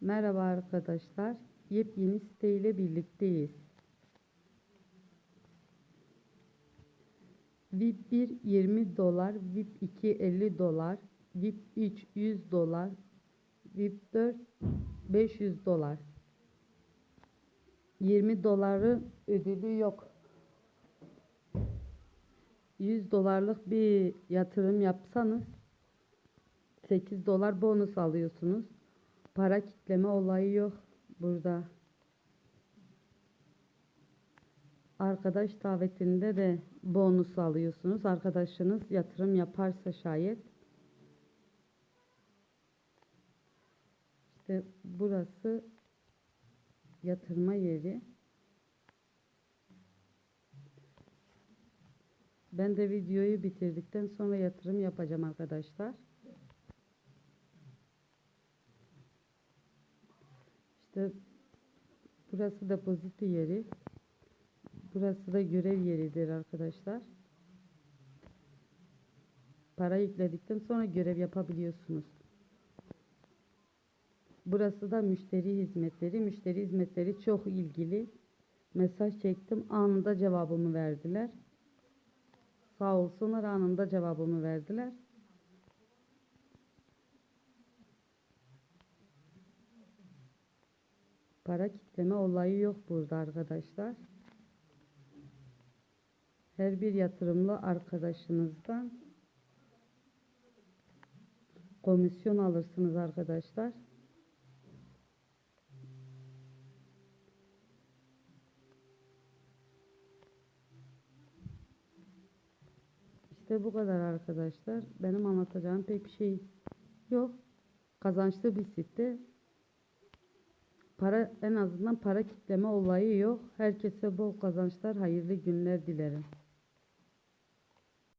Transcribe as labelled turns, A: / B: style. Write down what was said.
A: Merhaba arkadaşlar. Yepyeni siteyle birlikteyiz. VIP 1 20 dolar, VIP 2 50 dolar, VIP 3 100 dolar, VIP 4 500 dolar. 20 doları ödülü yok. 100 dolarlık bir yatırım yapsanız 8 dolar bonus alıyorsunuz. Para kitleme olayı yok burada. Arkadaş davetinde de bonus alıyorsunuz. Arkadaşınız yatırım yaparsa şayet. İşte burası yatırma yeri. Ben de videoyu bitirdikten sonra yatırım yapacağım arkadaşlar. İşte burası depozito yeri. Burası da görev yeridir arkadaşlar. Para yükledikten sonra görev yapabiliyorsunuz. Burası da müşteri hizmetleri. Müşteri hizmetleri çok ilgili. Mesaj çektim. Anında cevabımı verdiler. Sağ olsunlar anında cevabımı verdiler. Para kitleme olayı yok burada arkadaşlar. Her bir yatırımlı arkadaşınızdan komisyon alırsınız arkadaşlar. İşte bu kadar arkadaşlar. Benim anlatacağım pek bir şey yok. Kazançlı bir site. Para en azından para kitleme olayı yok. Herkese bol kazançlar, hayırlı günler dilerim.